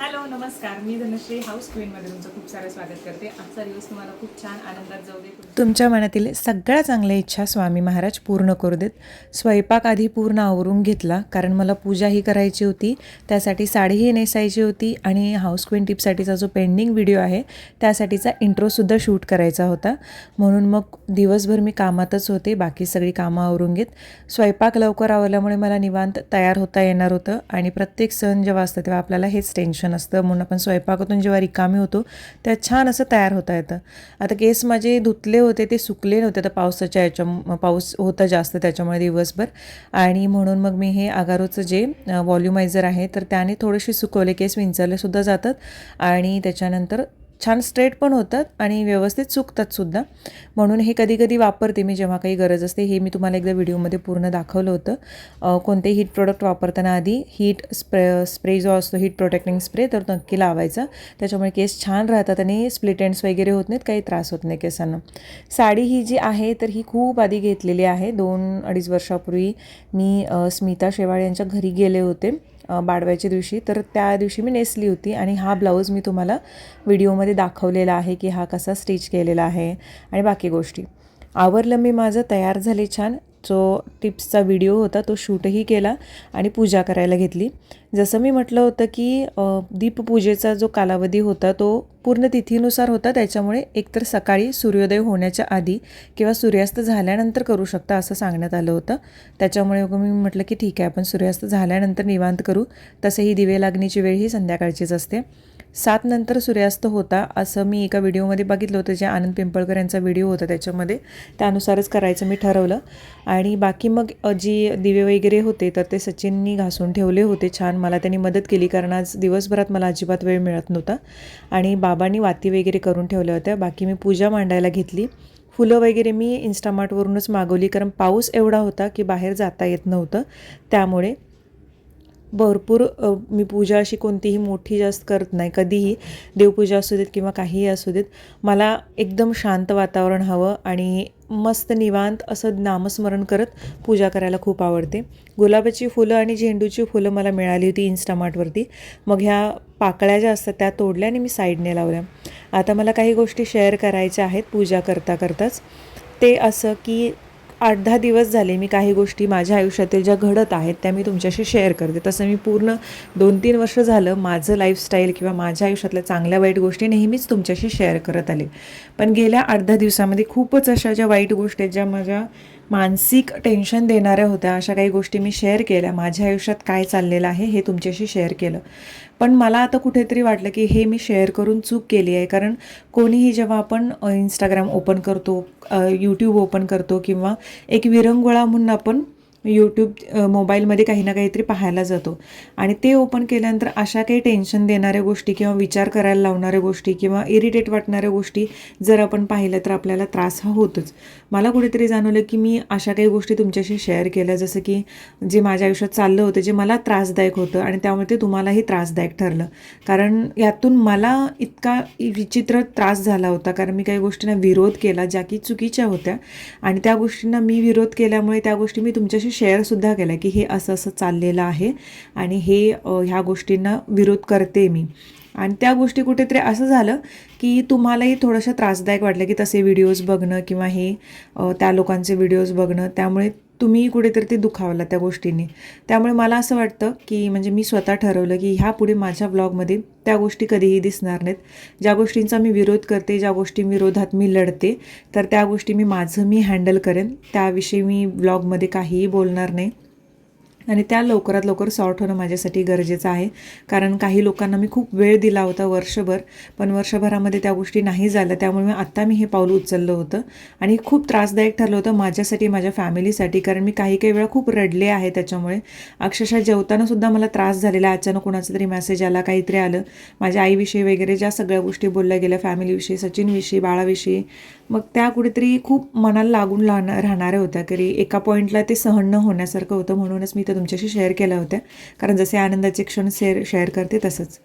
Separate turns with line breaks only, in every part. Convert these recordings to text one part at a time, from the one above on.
Hello नमस्कार. मी Dhanashree house क्वीनमध्ये तुमचं खूप सारं स्वागत करते. आजचा दिवस तुम्हाला खूप छान आनंदात जाऊ दे
तुमच्या मनातील सगळ्या चांगल्या इच्छा स्वामी महाराज पूर्ण करू देत. स्वयंपाक आधी पूर्ण आवरून घेतला कारण मला पूजाही करायची होती. त्यासाठी साडीही नेसायची होती आणि हाऊस क्वीन टिपसाठीचा जो पेंडिंग व्हिडिओ आहे त्यासाठीचा इंट्रोसुद्धा शूट करायचा होता. म्हणून मग दिवसभर मी कामातच होते बाकी सगळी कामं आवरून घेत. स्वयंपाक लवकर आवरल्यामुळे मला निवांत तयार होता येणार होतं आणि प्रत्येक सण जेव्हा असतं तेव्हा आपल्याला हेच टेन्शन असतं. म्हणून आपण स्वयंपाकातून जेव्हा रिकामी होतो तेव्हा छान असं तयार होता येतं. आता केस माझे धुतले होते ते सुकले नव्हते. तर पावसाच्या याच्या पाऊस होता जास्त त्याच्यामुळे दिवसभर. आणि म्हणून मग मी हे आगारोचं जे व्हॉल्युमायझर आहे तर त्याने थोडेसे सुकवले. केस विंचरले सुद्धा जातात. आणि त्याच्यानंतर छान स्ट्रेट पण होतात आणि व्यवस्थित सुकतात सुद्धा. म्हणून हे कधी कधी वापरते मी जेव्हा काही गरज असते हे मी तुम्हाला एकदा व्हिडिओमध्ये पूर्ण दाखवलं होतं. कोणतेही हीट प्रोडक्ट वापरताना आधी हीट स्प्रे स्प्रे जो असतो हीट प्रोटेक्टिंग स्प्रे तर नक्की लावायचा. त्याच्यामुळे केस छान राहतात आणि स्प्लिट एंड्स वगैरे होत नाहीत काही त्रास होत नाही केसांना. साडी ही जी आहे तर ही खूप आधी घेतलेली आहे. दोन अडीच वर्षापूर्वी मी स्मिता शेवाळे यांच्या घरी गेले होते. बाडव्याच्या दिवशी. तर त्या दिवशी मी नेसली होती आणि हा ब्लाऊज मी तुम्हाला व्हिडिओमध्ये दाखवलेला आहे की हा कसा स्टिच केलेला आहे आणि बाकी गोष्टी. आवरलं मी माझं तयार झाले छान. जो टिप्सचा व्हिडिओ होता तो शूटही केला आणि पूजा करायला घेतली. जसं मी म्हटलं होतं की दीपपूजेचा जो कालावधी होता तो पूर्ण तिथीनुसार होता. त्याच्यामुळे एकतर सकाळी सूर्योदय होण्याच्या आधी किंवा सूर्यास्त झाल्यानंतर करू शकता असं सांगण्यात आलं होतं. त्याच्यामुळे मी म्हटलं की ठीक आहे आपण सूर्यास्त झाल्यानंतर निवांत करू. तसंही दिवे लागण्याची वेळ ही संध्याकाळचीच असते. सात नंतर सूर्यास्त होता असं मी एका व्हिडिओमध्ये बघितलं होतं जे आनंद पिंपळकर यांचा व्हिडिओ होता त्याच्यामध्ये. त्यानुसारच करायचं मी ठरवलं. आणि बाकी मग जी दिवे वगैरे होते तर ते सचिननी घासून ठेवले होते छान मला त्यांनी मदत केली कारण आज दिवसभरात मला अजिबात वेळ मिळत नव्हता. आणि बाबांनी वाती वगैरे करून ठेवल्या होत्या. बाकी मी पूजा मांडायला घेतली. फुलं वगैरे मी इन्स्टामार्टवरूनच मागवली कारण पाऊस एवढा होता की बाहेर जाता येत नव्हतं. त्यामुळे भरपूर मी पूजा अशी कोणतीही मोठी जास्त करत नाही. कधीही देवपूजा असू देत किंवा काहीही असू देत मला एकदम शांत वातावरण हवं आणि मस्त निवांत असं नामस्मरण करत पूजा करायला खूप आवडते. गुलाबाची फुलं आणि झेंडूची फुलं मला मिळाली होती इन्स्टामार्टवरती मग ह्या पाकळ्या ज्या असतात त्या तोडल्या आणि मी साईडने लावल्या. आता मला काही गोष्टी शेअर करायच्या आहेत पूजा करता करताच ते असं की आठ दहा दिवस झाले मी काही गोष्टी माझ्या आयुष्यातील ज्या घडत आहेत त्या मी तुमच्याशी शेअर करते. तसं मी पूर्ण दोन तीन वर्ष झालं माझं लाईफस्टाईल किंवा माझ्या आयुष्यातल्या चांगल्या वाईट गोष्टी नेहमीच तुमच्याशी शेअर करत आले. पण गेल्या आठ दहा दिवसामध्ये खूपच अशा ज्या वाईट गोष्टी आहेत ज्या माझ्या मानसिक टेन्शन देणाऱ्या होत्या. अशा काही गोष्टी मी शेअर केल्या. माझ्या आयुष्यात काय चाललेलं आहे हे तुमच्याशी शेअर केलं. पण मला आता कुठेतरी वाटलं की हे मी शेअर करून चूक केली आहे. कारण कोणीही जेव्हा आपण इंस्टाग्राम ओपन करतो यूट्यूब ओपन करतो किंवा एक विरंगुळा म्हणून आपण यूट्यूब मोबाईलमध्ये काही ना काहीतरी पाहायला जातो. आणि ते ओपन केल्यानंतर अशा काही टेन्शन देणाऱ्या गोष्टी किंवा विचार करायला लावणाऱ्या गोष्टी किंवा इरिटेट वाटणाऱ्या गोष्टी जर आपण पाहिल्या तर आपल्याला त्रास हा होतोच. मला कुठेतरी जाणवलं की मी अशा काही गोष्टी तुमच्याशी शेअर केल्या जसं की जे माझ्या आयुष्यात चाललं होतं जे मला त्रासदायक होतं आणि त्यामुळे ते तुम्हालाही त्रासदायक ठरलं. कारण यातून मला इतका विचित्र त्रास झाला होता कारण मी काही गोष्टींना विरोध केला ज्या की चुकीच्या होत्या. आणि त्या गोष्टींना मी विरोध केल्यामुळे त्या गोष्टी मी तुमच्याशी शेअरसुद्धा केला की हे असं असं चाललेलं आहे आणि हे ह्या गोष्टींना विरोध करते मी. आणि त्या गोष्टी कुठेतरी असं झालं की तुम्हालाही थोडंसं त्रासदायक वाटलं की तसे व्हिडिओज बघणं किंवा हे त्या लोकांचे व्हिडिओज बघणं. त्यामुळे तुम्ही कुठेतरी ते दुखावला त्या गोष्टीने. त्यामुळे मला असं वाटतं की म्हणजे मी स्वतः ठरवलं की ह्या पुढे माझ्या ब्लॉगमध्ये त्या गोष्टी कधीही दिसणार नाहीत. ज्या गोष्टींचा मी विरोध करते ज्या गोष्टी विरोधात मी लढते तर त्या गोष्टी मी माझं मी हँडल करेन. त्याविषयी मी ब्लॉगमध्ये काहीही बोलणार नाही. आणि त्या लवकरात लवकर सॉर्ट होणं माझ्यासाठी गरजेचं आहे. कारण काही लोकांना मी खूप वेळ दिला होता वर्षभर पण वर्षभरामध्ये त्या गोष्टी नाही झाल्या. त्यामुळे मी आत्ता मी हे पाऊल उचललं होतं. आणि खूप त्रासदायक ठरलं होतं माझ्यासाठी माझ्या फॅमिलीसाठी कारण मी काही काही वेळा खूप रडले आहे त्याच्यामुळे. अक्षरशः जेवतानासुद्धा मला त्रास झालेला अचानक कोणाचा तरी मेसेज आला काहीतरी आलं. माझ्या आईविषयी वगैरे ज्या सगळ्या गोष्टी बोलल्या गेल्या फॅमिलीविषयी सचिनविषयी बाळाविषयी मग त्या कुठेतरी खूप मनाला लागून लाहणार राहणाऱ्या होत्या तरी एका पॉईंटला ते सहन न होण्यासारखं होतं म्हणूनच मी ते तुमच्याशी शेअर केल्या होत्या. कारण जसे आनंदाचे क्षण शेअर शेअर करते तसंच.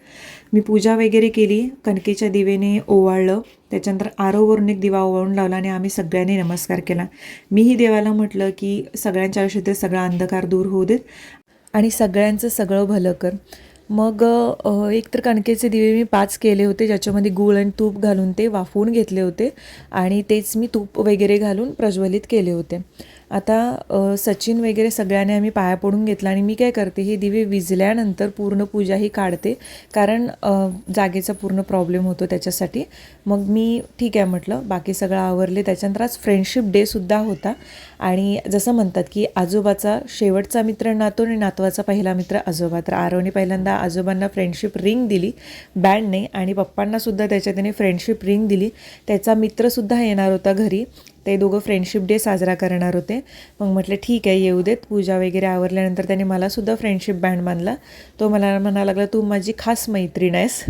मी पूजा वगैरे केली कणकेच्या दिवेने ओवाळलं त्याच्यानंतर आरोवरून एक दिवा ओवाळून लावला आणि आम्ही सगळ्यांनी नमस्कार केला. मीही देवाला म्हटलं की सगळ्यांच्या आयुष्यातील सगळा अंधकार दूर होऊ देत आणि सगळ्यांचं सगळं भलं कर. मग एक तर कणकेचे दिवे मी पाच केले होते ज्याच्यामध्ये गूळ आणि तूप घालून ते वाफवून घेतले होते आणि तेच मी तूप वगैरे घालून प्रज्वलित केले होते. आता सचिन वगैरे सगळ्यांनी आम्ही पाया पडून घेतला आणि मी काय करते हे दिवे विजल्यानंतर पूर्ण पूजाही काढते कारण जागेचा पूर्ण प्रॉब्लेम होतो त्याच्यासाठी. मग मी ठीक आहे म्हटलं बाकी सगळं आवरले त्याच्यानंतर आज फ्रेंडशिप डेसुद्धा होता. आणि जसं म्हणतात की आजोबाचा शेवटचा मित्र नातो आणि नातवाचा पहिला मित्र आजोबा. तर आरवने पहिल्यांदा आजोबांना फ्रेंडशिप रिंग दिली बँडने आणि पप्पांनासुद्धा त्याच्या त्याने फ्रेंडशिप रिंग दिली. त्याचा मित्रसुद्धा येणार होता घरी. ते दोघं फ्रेंडशिप डे साजरा करणार होते. मग म्हटलं ठीक आहे येऊ देत. पूजा वगैरे आवरल्यानंतर त्याने मलासुद्धा फ्रेंडशिप बँड बांधला तो मला म्हणायला लागला तू माझी खास मैत्रीण आहेस.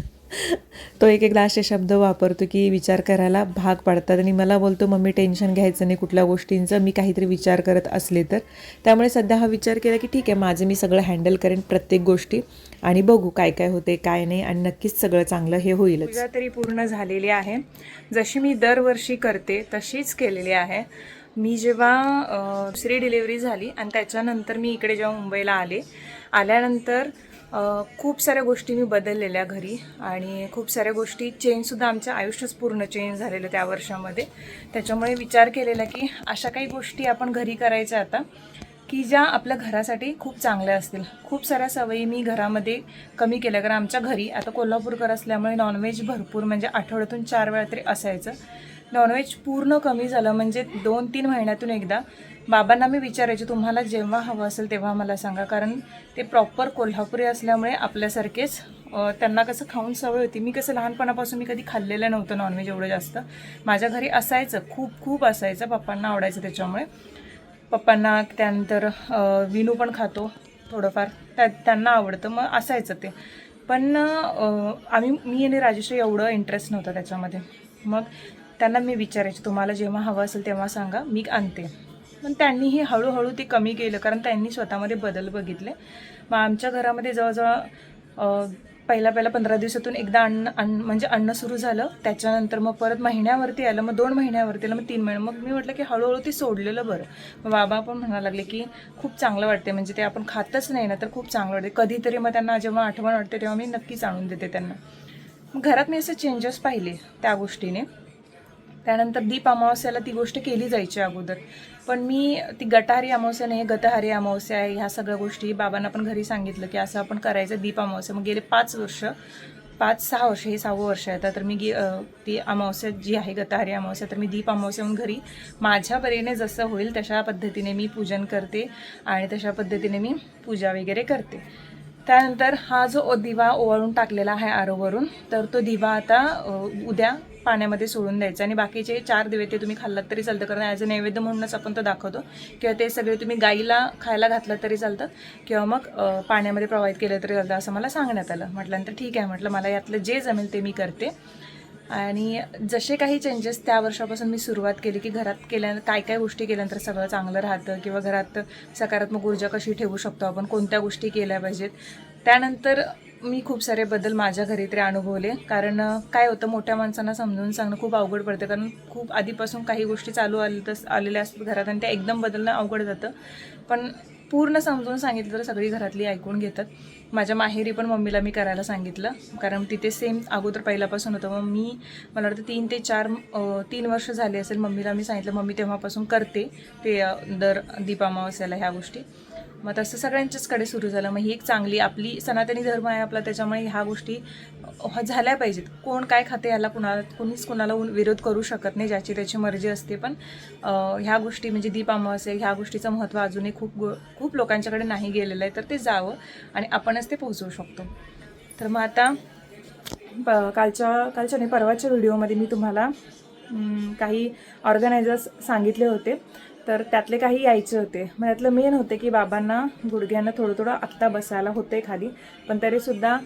तो एक एकदा असे शब्द वापरतो की विचार करायला भाग पाडतात आणि मला बोलतो मम्मी टेन्शन घ्यायचं नाही कुठल्या गोष्टींचं मी काहीतरी विचार करत असले तर. त्यामुळे सध्या हा विचार केला की ठीक आहे माझं मी सगळं हँडल करेन प्रत्येक गोष्टी आणि बघू काय काय होते काय नाही आणि नक्कीच सगळं चांगलं हे होईल
पूजा तरी पूर्ण झालेली आहे. जशी मी दरवर्षी करते तशीच केलेली आहे. मी जेव्हा दुसरी डिलिव्हरी झाली आणि त्याच्यानंतर मी इकडे जेव्हा मुंबईला आले आल्यानंतर खूप साऱ्या गोष्टी मी बदललेल्या घरी आणि खूप साऱ्या गोष्टी चेंजसुद्धा आमच्या आयुष्यच पूर्ण चेंज झालेलं त्या वर्षामध्ये. त्याच्यामुळे विचार केलेला की अशा काही गोष्टी आपण घरी करायच्या आता की ज्या आपल्या घरासाठी खूप चांगल्या असतील. खूप साऱ्या सवयी मी घरामध्ये कमी केल्या. कारण आमच्या घरी आता कोल्हापूरकर असल्यामुळे नॉनव्हेज भरपूर म्हणजे आठवड्यातून चार वेळा तरी असायचं. नॉनव्हेज पूर्ण कमी झालं म्हणजे दोन तीन महिन्यातून एकदा. बाबांना मी विचारायचे तुम्हाला जेव्हा हवं असेल तेव्हा मला सांगा. कारण ते प्रॉपर कोल्हापुरी असल्यामुळे आपल्यासारखेच त्यांना कसं खाऊन सवय होती. मी कसं लहानपणापासून मी कधी खाल्लेलं नव्हतं नॉनव्हेज एवढं जास्त. माझ्या घरी असायचं खूप खूप असायचं. पप्पांना आवडायचं त्याच्यामुळे. पप्पांना त्यानंतर विनू पण खातो थोडंफार. त्या त्यांना आवडतं मग असायचं ते. पण आम्ही मी आणि राजेश्री एवढं इंटरेस्ट नव्हता त्याच्यामध्ये. मग त्यांना मी विचारायचे तुम्हाला जेव्हा हवं असेल तेव्हा सांगा मी आणते. पण त्यांनीही हळूहळू ते कमी केलं कारण त्यांनी स्वतःमध्ये बदल बघितले. मग आमच्या घरामध्ये जवळजवळ पहिला पहिला पंधरा दिवसातून एकदा अन्न अन्न म्हणजे अन्न सुरू झालं. त्याच्यानंतर मग परत महिन्यावरती आलं मग दोन महिन्यावरती आलं मग तीन महिने. मग मी म्हटलं की हळूहळू ते सोडलेलं बरं. मग बाबा पण म्हणायला लागले की खूप चांगलं वाटते म्हणजे ते आपण खातच नाही ना तर खूप चांगलं वाटते कधीतरी मग त्यांना जेव्हा आठवण वाटते तेव्हा मी नक्कीच आणून देते त्यांना. मग घरात मी असे चेंजेस पाहिले त्या गोष्टीने. त्यानंतर दीप अमावस्याला ती गोष्ट केली जायची अगोदर. पण मी ती गटारी अमावस्या नाही गतहारी अमावस्या आहे ह्या सगळ्या गोष्टी बाबांना पण घरी सांगितलं की असं आपण करायचं दीप अमावस्या. मग गेले पाच वर्ष पाच सहा वर्ष हे सहावं वर्ष आहे. तर मी गी ती अमावस्या जी आहे गतहारी अमावस्या तर मी दीप अमावस्या म्हणून घरी माझ्या परीने जसं होईल तशा पद्धतीने मी पूजन करते आणि तशा पद्धतीने मी पूजा वगैरे करते. त्यानंतर हा जो दिवा ओवाळून टाकलेला आहे आरोवरून तर तो दिवा आता उद्या पाण्यामध्ये सोडून द्यायचं आणि बाकीचे चार दिवे ते तुम्ही खाल्लात तरी चालतं. कारण ॲज अ नैवेद्य म्हणूनच आपण तो दाखवतो. किंवा ते सगळे तुम्ही गाईला खायला घातलं तरी चालतं. किंवा मग पाण्यामध्ये प्रवाहित केलं तरी चालतं असं मला सांगण्यात आलं. म्हटल्यानंतर ठीक आहे. म्हटलं मला यातलं जे जमेल ते मी करते. आणि जसे काही चेंजेस त्या वर्षापासून मी सुरुवात केली की घरात केल्या काय काय गोष्टी केल्यानंतर सगळं चांगलं राहतं. किंवा घरात सकारात्मक ऊर्जा कशी ठेवू शकतो आपण? कोणत्या गोष्टी केल्या पाहिजेत? त्यानंतर मी खूप सारे बदल माझ्या घरी तरी अनुभवले. कारण काय होतं मोठ्या माणसांना समजून सांगणं खूप अवघड पडतं. कारण खूप आधीपासून काही गोष्टी चालू आले तस आलेल्या असतात घरात आणि त्या एकदम बदलणं अवघड जातं. पण पूर्ण समजून सांगितलं तर सगळी घरातली ऐकून घेतात. माझ्या माहेरी पण मम्मीला मी करायला सांगितलं. कारण तिथे सेम अगोदर पहिल्यापासून होतं. मग मी मला वाटतं तीन ते चार तीन वर्ष झाले असेल मम्मीला मी सांगितलं. मम्मी तेव्हापासून करते ते दर दीपामावस्याला ह्या गोष्टी. मग तसं सगळ्यांच्याचकडे सुरू झालं. मग ही एक चांगली आपली सनातनी धर्म आहे आपला त्याच्यामुळे ह्या गोष्टी झाल्या पाहिजेत. कोण काय खाते याला कुणाला कोणीच कुणाला विरोध करू शकत नाही ज्याची त्याची मर्जी असते. पण ह्या गोष्टी म्हणजे दीप अमावस्या ह्या गोष्टीचं महत्त्व अजूनही खूप गो खूप लोकांच्याकडे नाही गेलेलं आहे. तर ते जावं आणि आपणच ते पोहोचवू शकतो. तर मग आता प- कालच्या कालच्या नाही परवाच्या व्हिडिओमध्ये मी तुम्हाला काही ऑर्गनायझर्स सांगितले होते. तर त्यातले काही यायचे होते. मग त्यातलं मेन होते की बाबांना गुडघ्यांना थोडं थोडं आत्ता बसायला होते खाली. पण तरीसुद्धा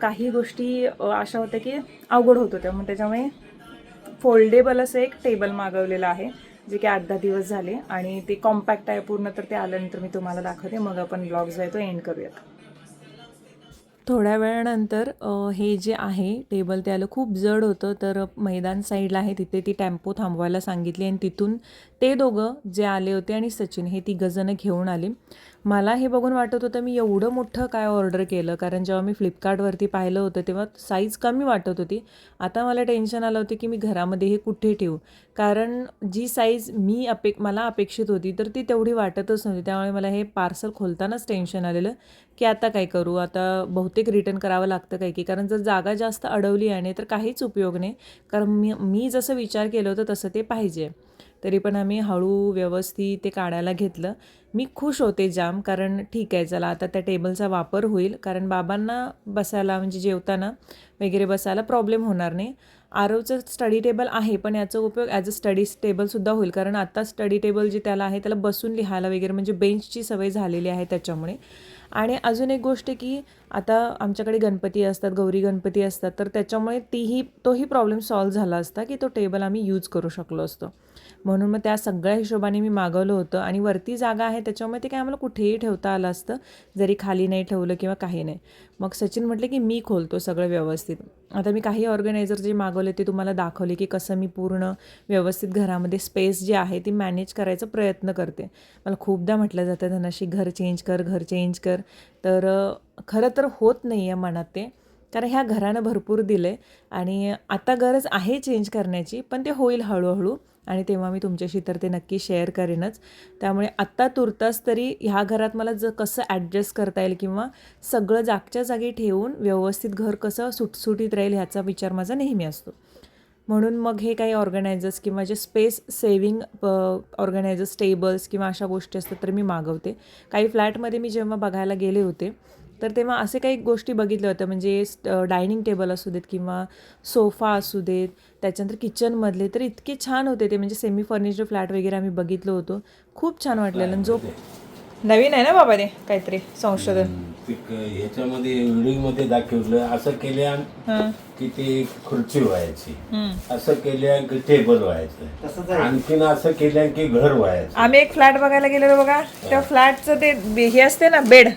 काही गोष्टी अशा होत्या की अवघड होत होत्या. मग त्याच्यामुळे फोल्डेबल असं एक टेबल मागवलेलं आहे जे की आठ दहा दिवस झाले. आणि ते कॉम्पॅक्ट आहे पूर्ण तर ते आल्यानंतर मी तुम्हाला दाखवते. मग आपण ब्लॉग जो आहे तो एंड करूयात.
थोड्या वेळानंतर हे जे आहे टेबल ते आलं खूप जड होतं. तर मैदान साईडला आहे तिथे ती टेम्पो थांबवायला सांगितली आणि तिथून ते दोघं जे आले होते आणि सचिन हे तिघंजणं घेऊन आले. मला हे बघून वाटत होतं मी एवढं मोठं काय ऑर्डर केलं. कारण जेव्हा मी फ्लिपकार्टवरती पाहिलं होतं तेव्हा साईज कमी वाटत होती. आता मला टेन्शन आलं होतं की मी घरामध्ये हे कुठे ठेवू? कारण जी साईज मी अपे मला अपेक्षित होती तर ती तेवढी वाटतच नव्हती. त्यामुळे मला हे पार्सल खोलतानाच टेन्शन आलेलं की आता काय करू? आता बहुतेक रिटर्न करावं लागतं काय की. कारण जर जागा जास्त अडवली आहे तर काहीच उपयोग नाही. कारण मी मी जसं विचार केलं होतं तसं ते पाहिजे. तरी पण आम्ही हळू व्यवस्थित ते काढायला घेतलं. मी खुश होते जाम कारण ठीक आहे चला आता त्या टेबलचा वापर होईल. कारण बाबांना बसायला म्हणजे जेवताना वगैरे बसायला प्रॉब्लेम होणार नाही. आरवचं स्टडी टेबल आहे पण याचा उपयोग ॲज अ स्टडी टेबलसुद्धा होईल. कारण आत्ता स्टडी टेबल जे त्याला आहे त्याला बसून लिहायला वगैरे म्हणजे बेंचची सवय झालेली आहे त्याच्यामुळे. आणि अजून एक गोष्ट की आता आमच्याकडे गणपती असतात गौरी गणपती असतात तर त्याच्यामुळे तीही तोही प्रॉब्लेम सॉल्व्ह झाला असता की तो टेबल आम्ही यूज करू शकलो असतो. म्हणून मग त्या सगळ्या हिशोबाने मी मागवलं होतं आणि वरती जागा आहे त्याच्यामुळे ते काय आम्हाला कुठेही ठेवता आलं असतं जरी खाली नाही ठेवलं किंवा काही नाही. मग सचिन म्हटले की मी खोलतो सगळं व्यवस्थित. आता मी काही ऑर्गनायझर जे मागवले ते तुम्हाला दाखवले की कसं मी पूर्ण व्यवस्थित घरामध्ये स्पेस जी आहे ती मॅनेज करायचा प्रयत्न करते. मला खूपदा म्हटलं जातं धनाशी घर चेंज कर घर चेंज कर. तर खरं तर होत नाही आहे मनात ते. कारण ह्या घरानं भरपूर दिलं आहे आणि आता गरज आहे चेंज करण्याची पण ते होईल हळूहळू. आणि तेव्हा मी तुमच्याशी तर ते नक्की शेअर करेनच. त्यामुळे आत्ता तुर्तास तरी ह्या घरात मला ज कसं ॲडजस्ट करता येईल किंवा सगळं जागच्या जागी ठेवून व्यवस्थित घर कसं सुटसुटीत राहील ह्याचा विचार माझा नेहमी असतो. म्हणून मग हे काही ऑर्गनायझर्स किंवा जे स्पेस सेविंग ऑर्गनायझर्स टेबल्स किंवा अशा गोष्टी असतात तर मी मागवते. काही फ्लॅटमध्ये मी जेव्हा बघायला गेले होते तर तेव्हा असे काही गोष्टी बघितल्या होत्या म्हणजे डायनिंग टेबल असू देत किंवा सोफा असू देत त्याच्यानंतर किचनमधले तर इतके छान होते ते म्हणजे सेमी फर्निचर फ्लॅट वगैरे आम्ही बघितलं होतं. खूप छान वाटलेलं आणि जो नवीन आहे ना बाबा ते काहीतरी संशोधन?
ह्याच्यामध्ये व्हिडिओमध्ये दाखवलं असं केल्या की ते खुर्ची व्हायची. असं केल्या की टेबल व्हायचं. आणखीन असं केल्या की घर व्हायचं.
आम्ही एक फ्लॅट बघायला गेलेलो बघा. त्या फ्लॅटचं ते हे असते ना बेड.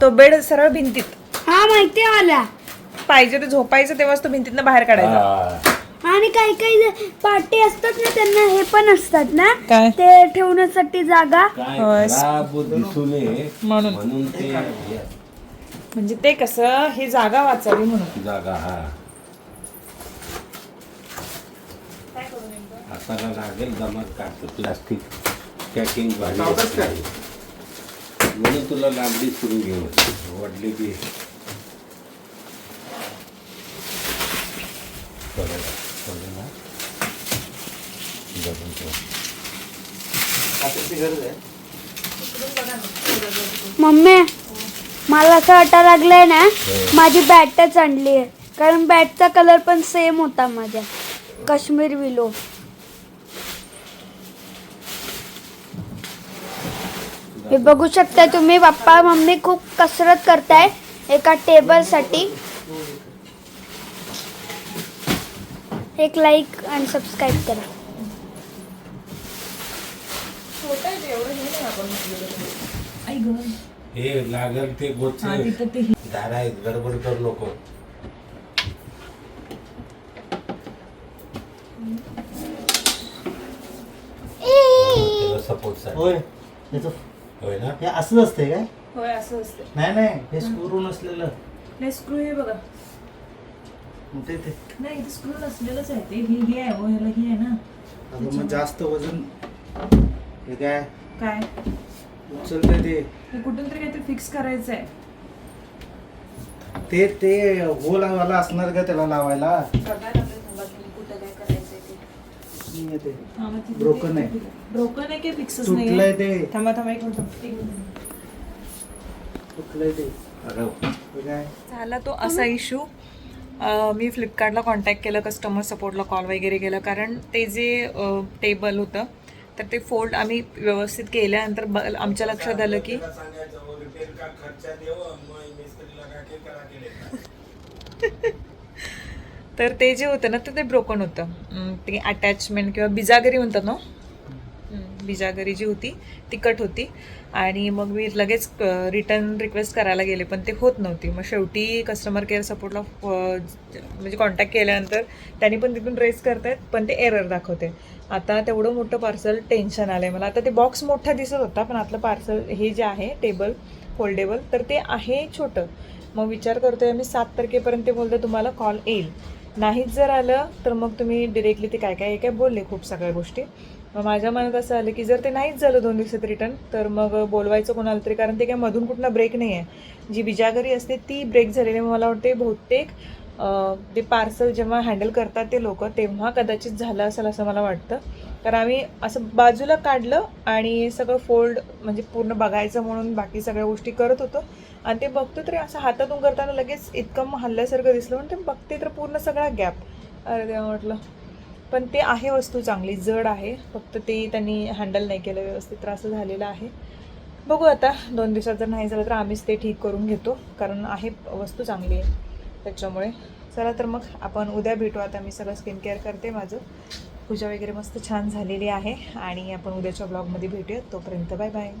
तो बेड सरळ भिंतीत
हा माहिती आहे मला
पाहिजे ते झोपायचं तेव्हाच तो भिंतीतनं बाहेर काढायचा
हा.
आणि काही काही पार्टी असतात ना त्यांना हे पण असतात ना
काय?
ते ठेवण्यासाठी जागा
काय
होय.
खराब दिसू नये
म्हणून.
म्हणून ते हे
म्हणजे ते कसं ही जागा वाचावी म्हणून
जागा हा हाताला लागेल जमात काढतो प्लास्टिक पॅकिंग. म्हणून तुला लांबडी सुरू घेऊन वडली की.
मम्मी मला असं वाटायला लागलंय ना माझी बॅटच आणली आहे. कारण बॅटचा कलर पण सेम होता माझ्या. काश्मीर विलो हे बघू शकता तुम्ही पप्पा मम्मी खूप कसरत करताय एका टेबलसाठी. एक लाईक आणि सबस्क्राईब करा.
हे लागल ते गोचे दारा आहेत गडबड करू नको. सपोर्टसाठी.
होय
होय ना?
हे असंच असते काय?
होय असं असतं
नाही नाही हे स्क्रू नसलेलं.
हे स्क्रू हे बघा.
मग ते ते?
नाही स्क्रू नसलेलंच आहे ते. हे हे आहे हो ह्याला हे आहे ना.
अगं मग जास्त वजन हे काय?
काय?
उचलते ते.
हे कुठून तरी काहीतरी फिक्स करायचं आहे.
ते ते होल वाला असणार का त्याला लावायला? नाही ते. Broken आहे.
ब्रोकन आहे की फिक्सच
तुटलंय
नाही
ते.
थांबा थांबा एक मिनिट.
तुटलंय ते. काय?
झाला तो असा इशू मी फ्लिपकार्टला कॉन्टॅक्ट केलं कस्टमर सपोर्टला कॉल वगैरे केलं. कारण ते जे टेबल होतं तर ते फोल्ड आम्ही व्यवस्थित केल्यानंतर ब आमच्या लक्षात आलं की तर ते जे होतं ना तर ते ब्रोकन होतं. ते अटॅचमेंट किंवा बिजागरी म्हणतात ना हो? बिजागरी जी होती ती कट होती. आणि मग मी लगेच रिटर्न रिक्वेस्ट करायला गेले पण ते होत नव्हती. मग शेवटी कस्टमर केअर सपोर्टला म्हणजे कॉन्टॅक्ट केल्यानंतर त्यांनी पण तिथून रेस करतायत पण ते एरर दाखवते. आता तेवढं मोठं पार्सल टेन्शन आलं आहे मला. आता ते बॉक्स मोठा दिसत होता पण आतलं पार्सल हे जे आहे टेबल फोल्डेबल तर ते आहे छोटं. मग विचार करतोय मी सात तारखेपर्यंत बोलतो तुम्हाला कॉल येईल. नाहीच जर आलं तर मग तुम्ही डिरेक्टली ते काय काय काय बोलले खूप सगळ्या गोष्टी मग माझ्या मनात असं आलं की जर ते नाहीच झालं दोन दिवसात रिटर्न तर मग बोलवायचं कोणाला तरी कारण ते काय मधून कुठला ब्रेक नाही आहे जी बिजागरी असते ती ब्रेक झालेली आहे. मला वाटते बहुतेक ते पार्सल जेव्हा हँडल करतात ते लोक तेव्हा कदाचित झालं असेल असं मला वाटतं. तर आम्ही असं बाजूला काढलं आणि सगळं फोल्ड म्हणजे पूर्ण बघायचं म्हणून बाकी सगळ्या गोष्टी करत होतो. आणि ते बघतो तरी असं हातातून करताना लगेच इतकं हल्ल्यासारखं दिसलं म्हणून ते बघते तर पूर्ण सगळा गॅप अरे तेव्हा म्हटलं. पण ते आहे वस्तू चांगली जड आहे. फक्त ते त्यांनी हँडल नाही केलं व्यवस्थित तर असं झालेलं आहे. बघू आता दोन दिवसात जर नाही झालं तर आम्हीच ते ठीक करून घेतो. कारण आहे वस्तू चांगली आहे. त्याच्यामुळे चला तर मग आपण उद्या भेटू. आता मी सगळं स्किन केअर करते माझं. पूजा वगैरे मस्त छान झालेली आहे आणि आपण उद्याच्या ब्लॉगमध्ये भेटूया तोपर्यंत बाय बाय